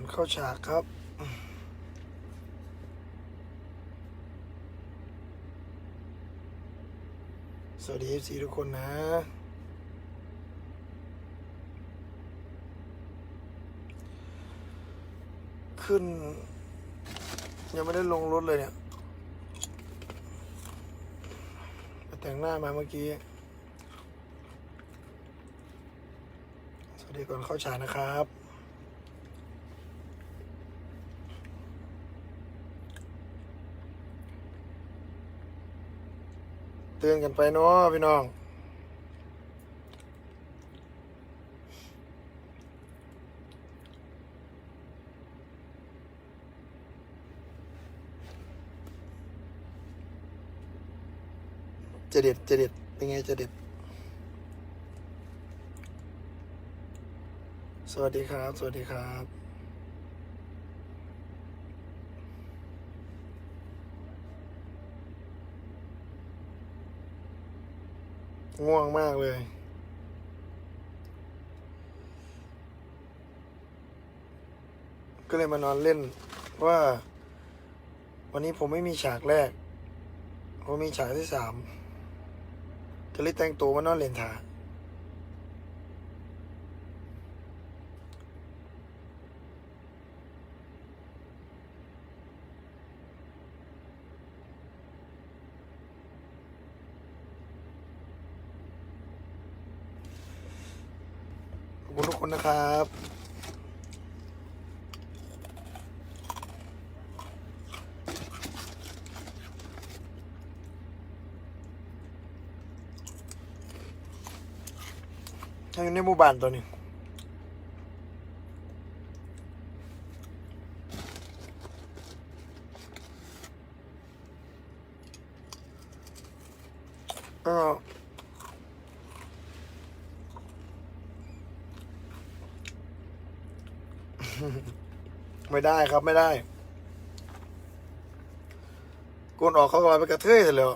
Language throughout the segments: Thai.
อนเข้าฉากครับ สวัสดีเอฟซีทุกคนนะ ขึ้น ยังไม่ได้ลงรถเลยเนี่ยไปแต่งหน้ามาเมื่อกี้ สวัสดีก่อนเข้าฉากนะครับ เตือนกันไปเนาะพี่น้อง จะเด็ดจะเด็ดเป็นไงจะเด็ด สวัสดีครับ สวัสดีครับ ง่วงมากเลย ก็เลยมานอนเล่นว่า วันนี้ผมไม่มีฉากแรก ผมมีฉากที่สามก็เลยแต่งตัวมานอนเล่นถา คุณนนะครับถ้าอยู่ในหมู่บ้านตัวนี้ อ้าว ไม่ได้ครับไม่ได้กนออกเขาก็ไปกระเทยเสร็จแล้ว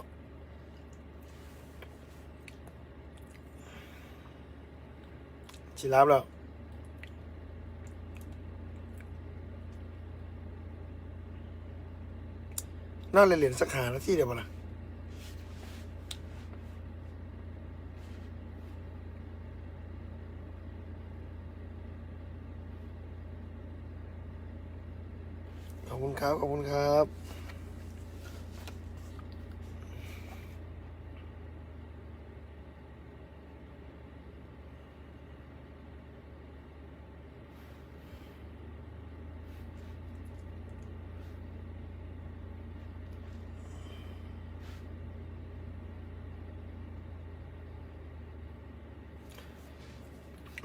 ชิรับแล้วน่าเรียนสักหานาทีเดียวบ่ล่ะ ครับ ขอบคุณครับ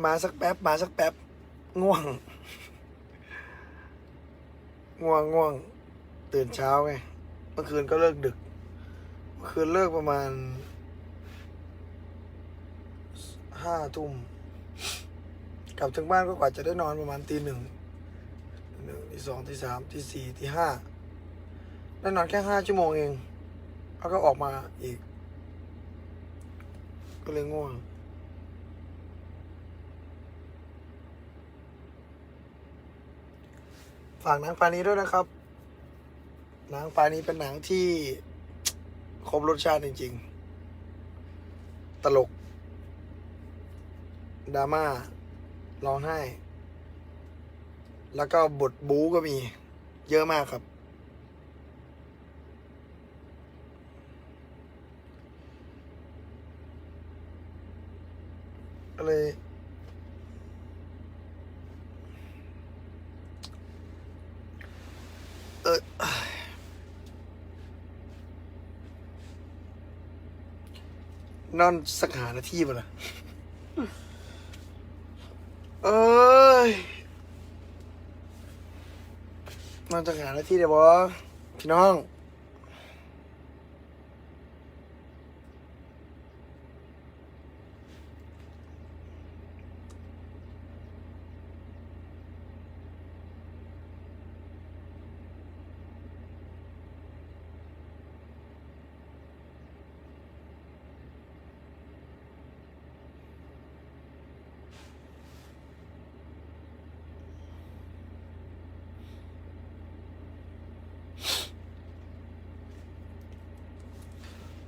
มาสักแป๊บ มาสักแป๊บ ง่วง ง่วงง่วงตื่นเช้าไงเมื่อคืนก็เลิกดึก เมื่อคืนเลิกประมาณห้าทุ่มกลับถึงบ้านก็กว่าจะได้นอนประมาณตีหนึ่งหนึ่งตีสองตีสามตีสี่ตีห้าได้นอนแค่ห้าชั่วโมงเอง แล้วก็ออกมาอีก ก็เลยง่วง ฝากหนังปลานี้ด้วยนะครับ หนังปลานี้เป็นหนังที่ครบรสชาติจริง ๆ ตลกดราม่าร้องไห้ แล้วก็บทบู๊ก็มี เยอะมากครับ ก็เลย เออ นอนสักหานาทีบ่ล่ะเอ้ยนอนสักหานาทีเดี๋ยวบอพี่น้อง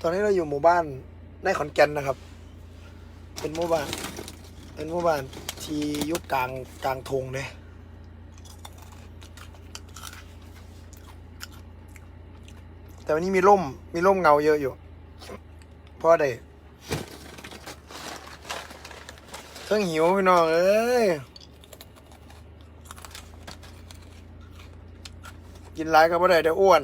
ตอนนี้เราอยู่หมู่บ้านในขอนแก่นนะครับ เป็นหมู่บ้าน เป็นหมู่บ้านที่ยุคกลางกลางทงเลยแต่วันนี้มีร่มมีร่มเงาเยอะอยู่ เพราะอะไรเครื่องหิวพี่น้องเอ้ยกินไรก็ไม่ได้เดี๋ยวอ้วน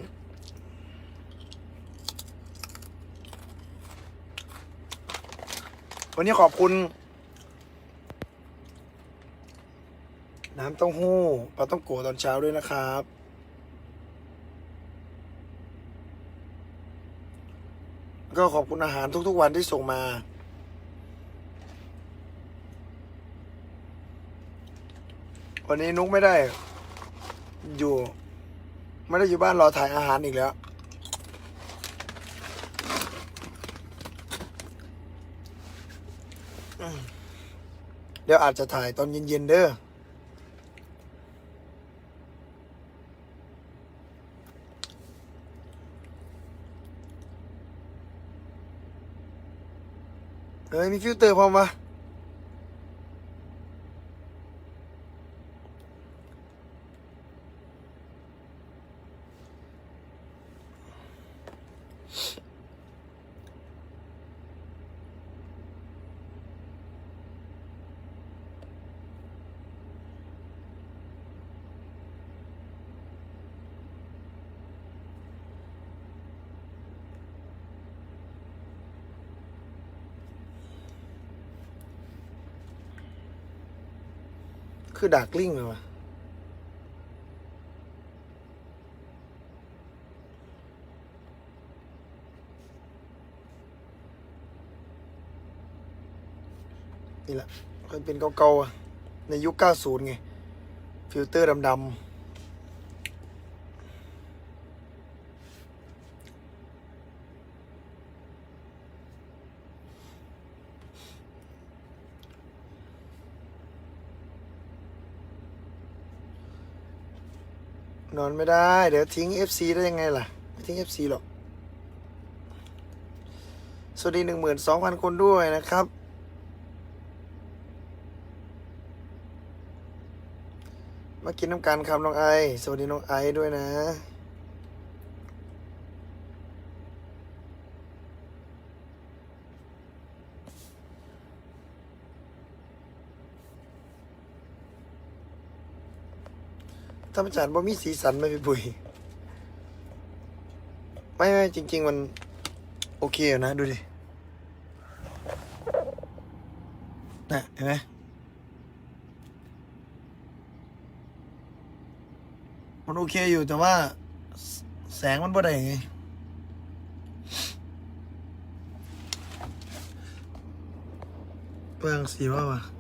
วันนี้ขอบคุณ น้ำเต้าหู้ปลาต้องโกตอนเช้าด้วยนะครับ ก็ขอบคุณอาหารทุกๆวันที่ส่งมาวันนี้นุกไม่ได้อยู่ ไม่ได้อยู่บ้านรอถ่ายอาหารอีกแล้ว เดี๋ยวอาจจะถ่ายตอนเย็นๆเด้อเฮ้ยมีฟิลเตอร์พร้อมปะ คือดักลิงเลยวะนี่แหละมันเป็นเก่าๆอะในยุค 90 ไง ฟิลเตอร์ดำๆ นอนไม่ได้ เดี๋ยวทิ้ง FC ได้ยังไงล่ะ ไม่ทิ้ง FC หรอก สวัสดี12,000คนด้วยนะครับ มากินน้ำกันครับน้องไอ สวัสดีน้องไอด้วยนะ ธรรมชาติบ่มีสีสันไหม่พี่บุยไม่ไม่จริง ๆ มัน โอเคอยู่นะ ดูดิน่ะเห็นไหมมันโอเคอยู่แต่ว่า แสแสงมันบ่ได้ไงเปลืองสีว่าวะ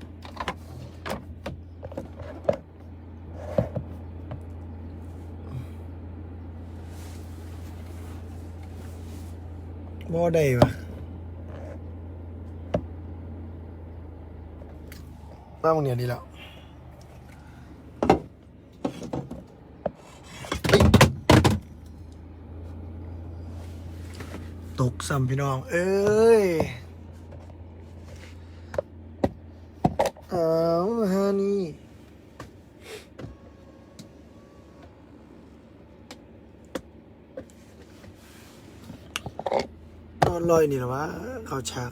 ได้ปะมามึงเนี่ยดีแล้วตกซ้ำพี่น้อง เอ้ยเอาฮานี่ นอนลอยนี่เหรอวะเขาฉาก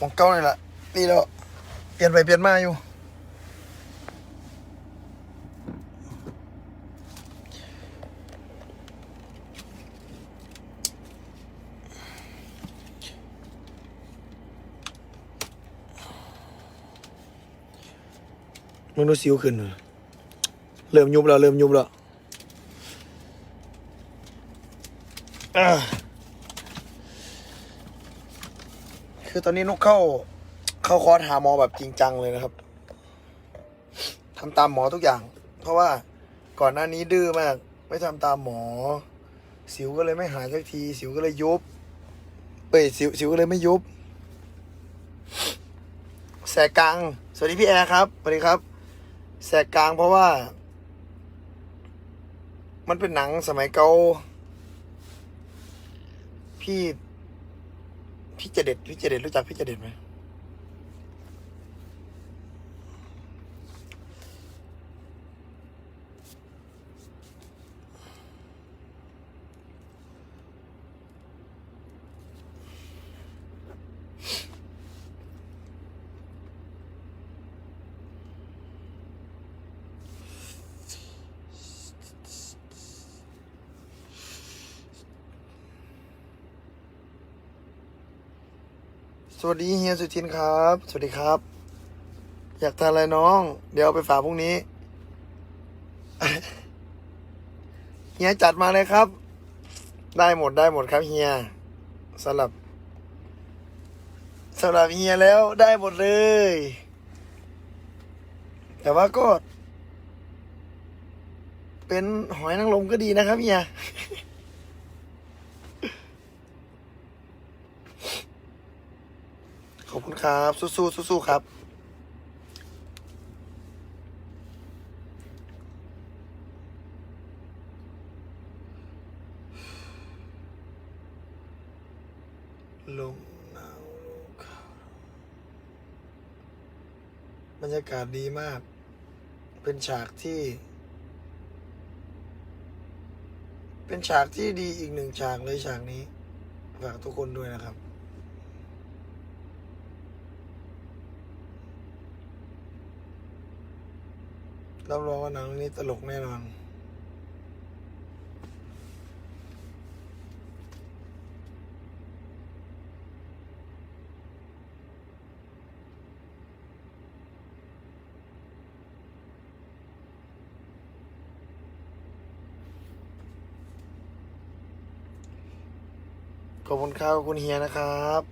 มองเก้านี่แหละนี่แล้วเปลี่ยนไปเปลี่ยนมาอยู่มึงดูสิวขึ้นเหรอเริ่มยุบแล้ว เริ่มยุบแล้วอ่า คือตอนนี้นุกเข้า เข้าคอร์สหาหมอแบบจริงจังเลยนะครับทำตามหมอทุกอย่าง เพราะว่าก่อนหน้านี้ดื้อมาก ไม่ทำตามหมอ สิวก็เลยไม่หายสักที สิวก็เลยยุบเอ้ยสิวสิวก็เลยไม่ยุบแสกกลางสวัสดีพี่แอร์ครับสวัสดีครับ แสกกลางเพราะว่า มันเป็นหนังสมัยเก่า พี่ พี่เจเด็ดพี่เจเด็ดรู้จักพี่เจเด็ดไหม สวัสดีเฮียสุทินครับ สวัสดีครับ อยากทานอะไรน้อง เดี๋ยวไปฝากพรุ่งนี้ เฮียจัดมาเลยครับ ได้หมดได้หมดครับเฮียสำหรับสำหรับเฮียแล้วได้หมดเลย แต่ว่าก็ เป็นหอยนางรมก็ดีนะครับเฮีย ข อบคุณครับ สู้ๆสู้ๆครับลมหนาวบรรยากาศดีมาก เป็นฉากที่ เป็นฉากที่ดีอีกหนึ่งฉากเลยฉากนี้ ฝากทุกคนด้วยนะครับ รับรองว่าหนังนี้ตลกแน่นอนขอบคุณครับคุณเฮียนะครับ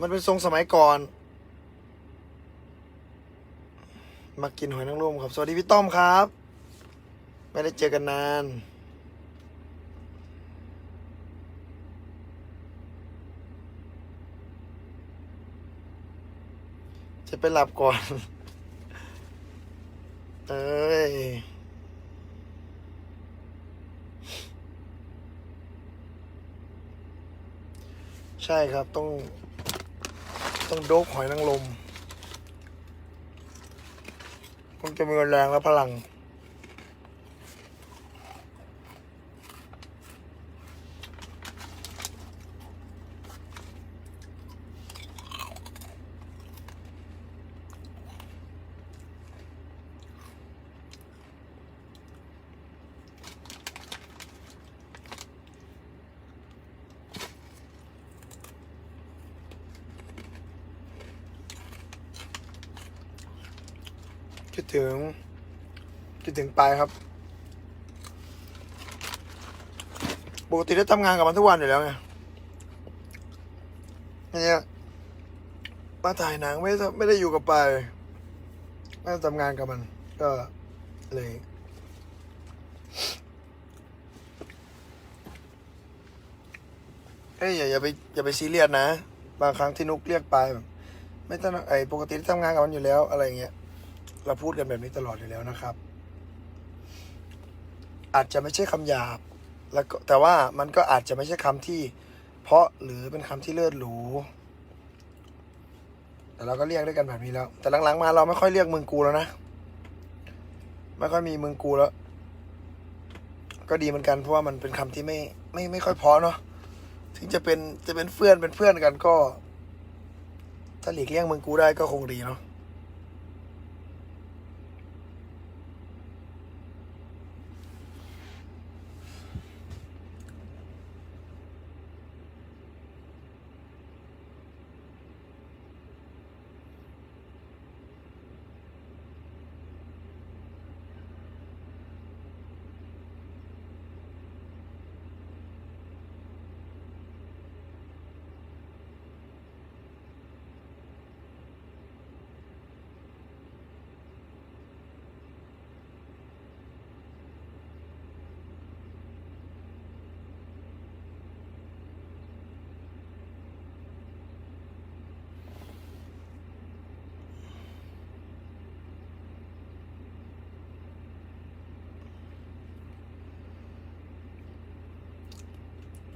มันเป็นทรงสมัยก่อน มากินหอยนางรมครับ สวัสดีพี่ต้อมครับ ไม่ได้เจอกันนาน จะไปหลับก่อน เอ้ยใช่ครับต้อง ต้องโดกหอยนางรม คงจะมีแรงและพลัง คิดถึง คิดถึงปลายครับ ปกติได้ทำงานกับมันทุกวันอยู่แล้วไงเนี่ยมาถ่ายหนังไม่ได้ไม่ได้อยู่กับปลายไม่ได้ทำงานกับมัน ก็เลยเอ้ยอย่าอย่าไปอย่าไปซีเรียสนะ บางครั้งที่นุกเรียกไปแบบไม่ต้องไอ้ปกติได้ทำงานกับมันอยู่แล้วอะไรเงี้ยเราพูดกันแบบนี้ตลอดอยู่แล้วนะครับ อาจจะไม่ใช่คำหยาบแล้วก็แต่ว่ามันก็อาจจะไม่ใช่คำที่ เพราะหรือเป็นคำที่เลิศหรูแต่เราก็เรียกด้วยกันแบบนี้แล้ว แต่หลังๆมาเราไม่ค่อยเรียกมึงกูแล้วนะไม่ค่อยมีมึงกูแล้ว ก็ดีเหมือนกันเพราะว่ามันเป็นคำที่ไม่ไม่ไม่ค่อยเพาะเนาะถึงจะเป็นจะเป็นเพื่อนเป็นเพื่อนกันก็ ถ้าหลีกเลี่ยงมึงกูได้ก็คงดีเนาะ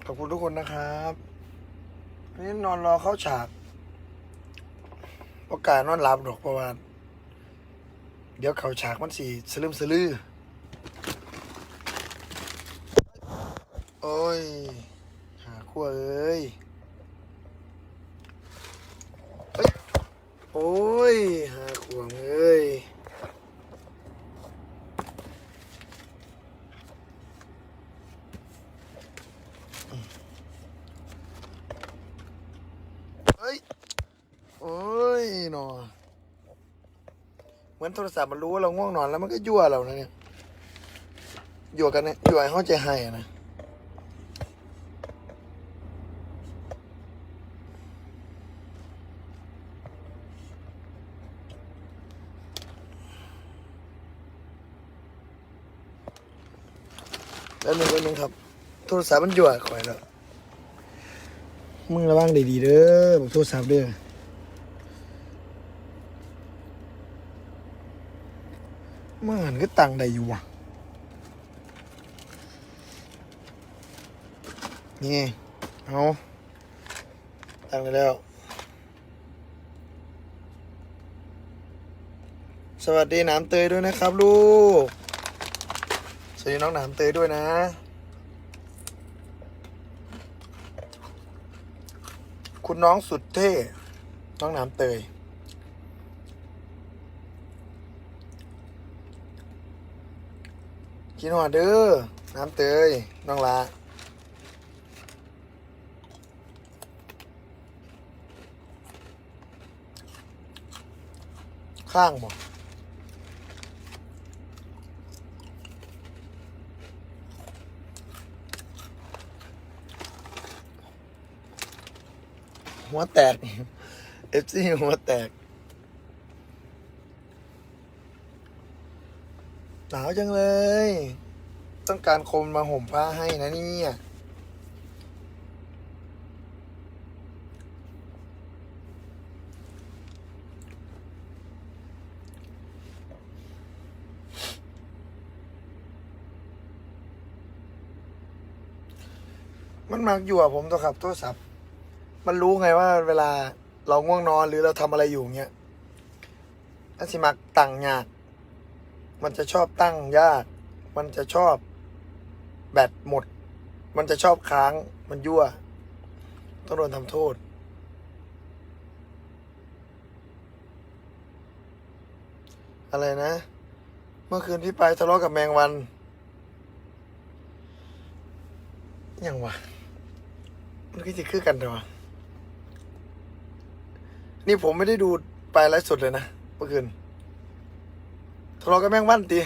ขอบคุณทุกคนนะครับนี่นอนรอเข้าฉากโอกาสนอนหลับดอกเพระว่าเดี๋ยวเขาฉากมันสีสลืมสลือโอ้ย หาขั้วเอ้ยโอ้ย หาขั้วเอ้ย เฮ้ย โอ้ยหนอเหมือน โทรศัพท์มันรู้ว่าเราง่วงนอนแล้วมันก็ยั่วเรานะเนี่ยยั่วกันเนี่ยยั่วให้เขาใจให้นะแล้วหนึ่งแล้วหนึ่งครับ โทรศัพท์มันยั่วข่อยแล้วมึงระวังดีๆเด้อบอกโทรศัพท์เด้อ มันหันก็ตังได้อยู่ว่ะ นี่ เอาตังได้แล้ว สวัสดีน้ำเตยด้วยนะครับลูก สวัสดีน้องน้ำเตยด้วยนะคุณน้องสุดเท่ น้องน้ำเตย กินหัวเด้อน้ำเตยน้องละข้างบ่หัวแตกเอฟซีหัวแตก นาวจังเลย ต้องการคนมาห่มผ้าให้นะเนี่ยมันมักอยู่กับผมตัวครับโทรศัพท์ มันรู้ไงว่าเวลาเราง่วงนอนหรือเราทำอะไรอยู่เงี้ยอันสิมักตั้งยาก มันจะชอบตั้งยาก มันจะชอบแบตหมด มันจะชอบค้าง มันยั่ว ต้องโดนทำโทษ อะไรนะ เมื่อคืนพี่ไปทะเลาะกับแมงวัน ยังวะ มันก็จะคือกันเหรอนี่ผมไม่ได้ดูไปไลฟ์สดเลยนะ เมื่อคืน ทะเลาะกับแม่งวันตี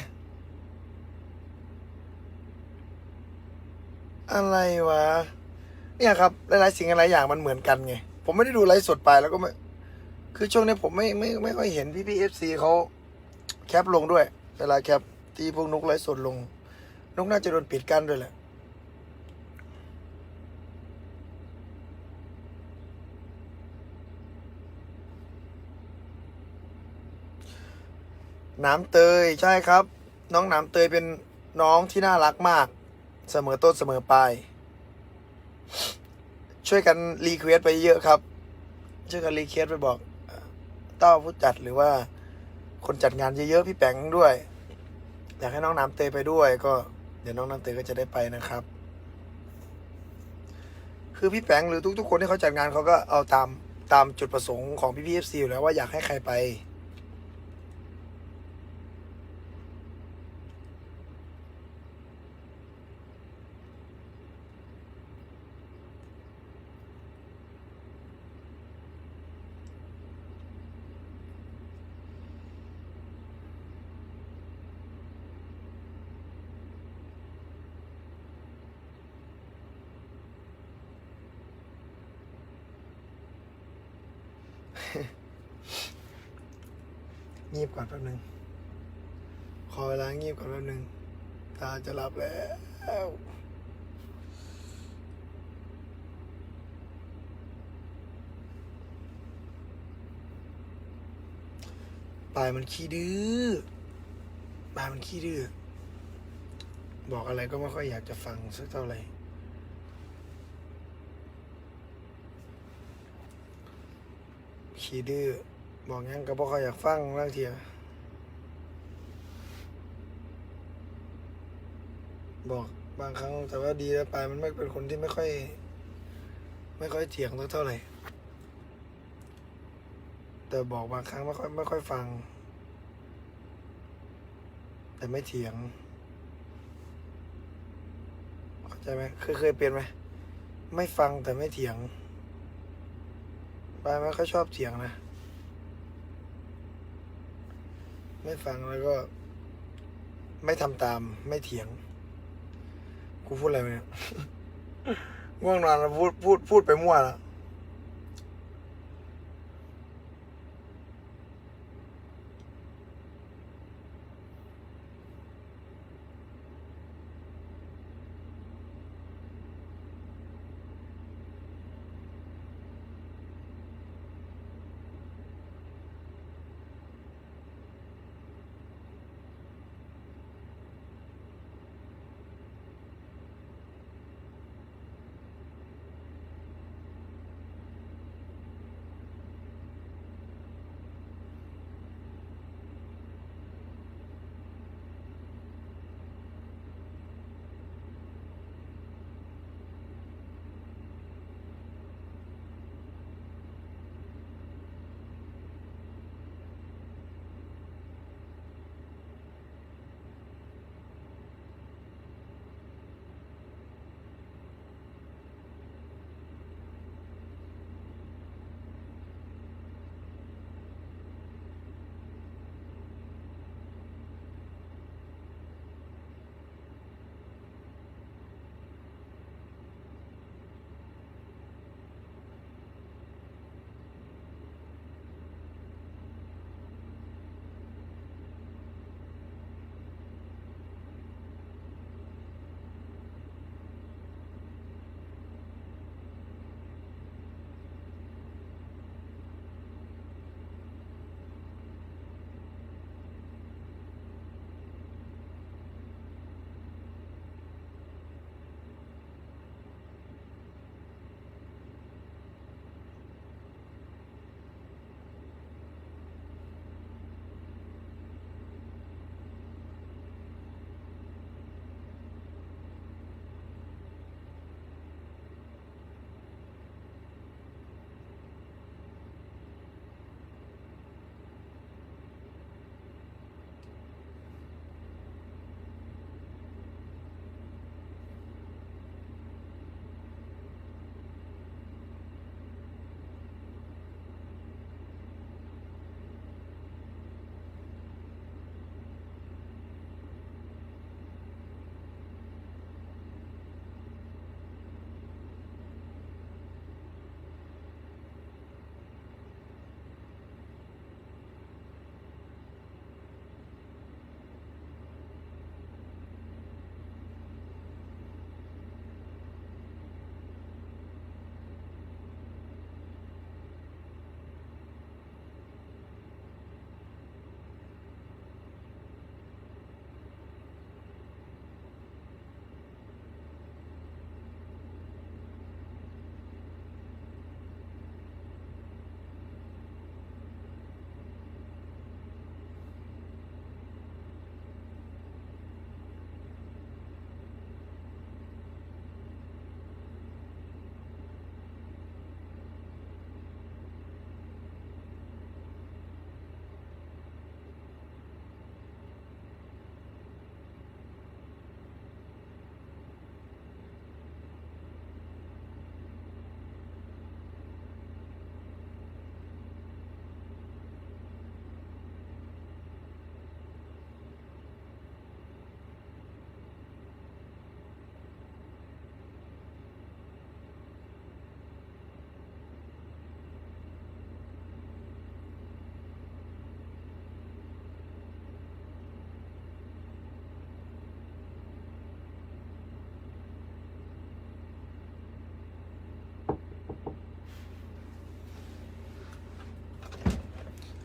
อะไรวะ เนี่ยครับหลายๆสิ่งหลายอย่างมันเหมือนกันไง ผมไม่ได้ดูไลฟ์สดไปแล้วก็ไม่ คือช่วงนี้ผมไม่ไม่ไม่ค่อยเห็นพี่พี่เอฟซีเขาแคปลงด้วย เวลาแคปที่พวกนุกไลฟ์สดลง นุกน่าจะโดนปิดกั้นด้วยแหละ น้ำเตยใช่ครับ น้องน้ำเตยเป็นน้องที่น่ารักมาก เสมอต้นเสมอปลายช่วยกันรีเควสไปเยอะครับช่วยกันรีเควสไปบอกเต้าผู้จัดหรือว่าคนจัดงานเยอะๆพี่แปงด้วย อยากให้น้องน้ำเตยไปด้วยก็เดี๋ยวน้องน้ำเตยก็จะได้ไปนะครับ คือพี่แปงหรือทุกๆ คนที่เขาจัดงานเขาก็เอาตามตามจุดประสงค์ของพี่พีเอฟซีอยู่แล้วว่าอยากให้ใครไป แป๊บหนึ่งขอเวลาเงียบก่อนแป๊บหนึ่งตาจะหลับแล้วปลายมันขี้ดื้อปลายมันขี้ดื้อบอกอะไรก็ไม่ค่อยอยากจะฟังสักเท่าไหร่ขี้ดื้อบอกงั้นก็บ่ค่อยอยากฟังล่างเทีย บอกบางครั้งแต่ว่าดีแล้วไปมันไม่เป็นคนที่ไม่ค่อย ไม่ค่อยเถียงเท่าไหร่ แต่บอกบางครั้งไม่ค่อยไม่ค่อยฟัง แต่ไม่เถียงเข้าใจไหมเคยเคยเป็นไหมไม่ฟังแต่ไม่เถียงปายไม่ค่อยชอบเถียงนะไม่ฟังแล้วก็ ไม่ทำตามไม่เถียง กูพูดอะไรวะเนี่ย ง่วงนอนแล้วพูดพูดพูดไปมั่วแล้ว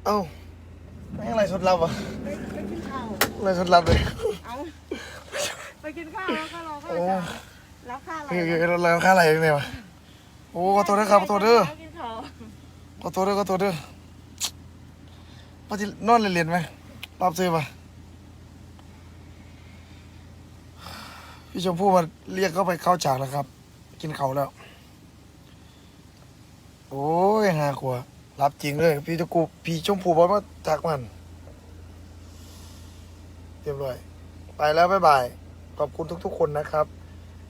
เอ้าไม่อะไรสดลับอะไปไปกินข้าวอะไรสดลับเลยเอาไปกินข้าวแล้วก็รอข้าวโอ้จ้ะแล้วข้าวอะไรเฮ้ยๆเราค่าอะไรเนี่ยวะโอ้ขอโทษด้วยครับขอโทษเด้อกินข้าวขอโทษเด้อขอโทษเด้อว่าที่นอนเรียนๆไหมรับซื้อปะพี่ชมพู่มาเรียกเข้าไปเข้าฉากแล้วครับ กินเขาวแล้ว โอ้ยหาขว รับจริงเลยพี่ตะกูพี่ชมพูบอกว่าจากมัน เรียบร้อย ไปแล้วบ๊ายบาย ขอบคุณทุก ๆ คนนะครับ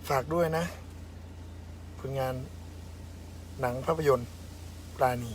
ฝากด้วยนะผลงานหนังภาพยนตร์ปราณี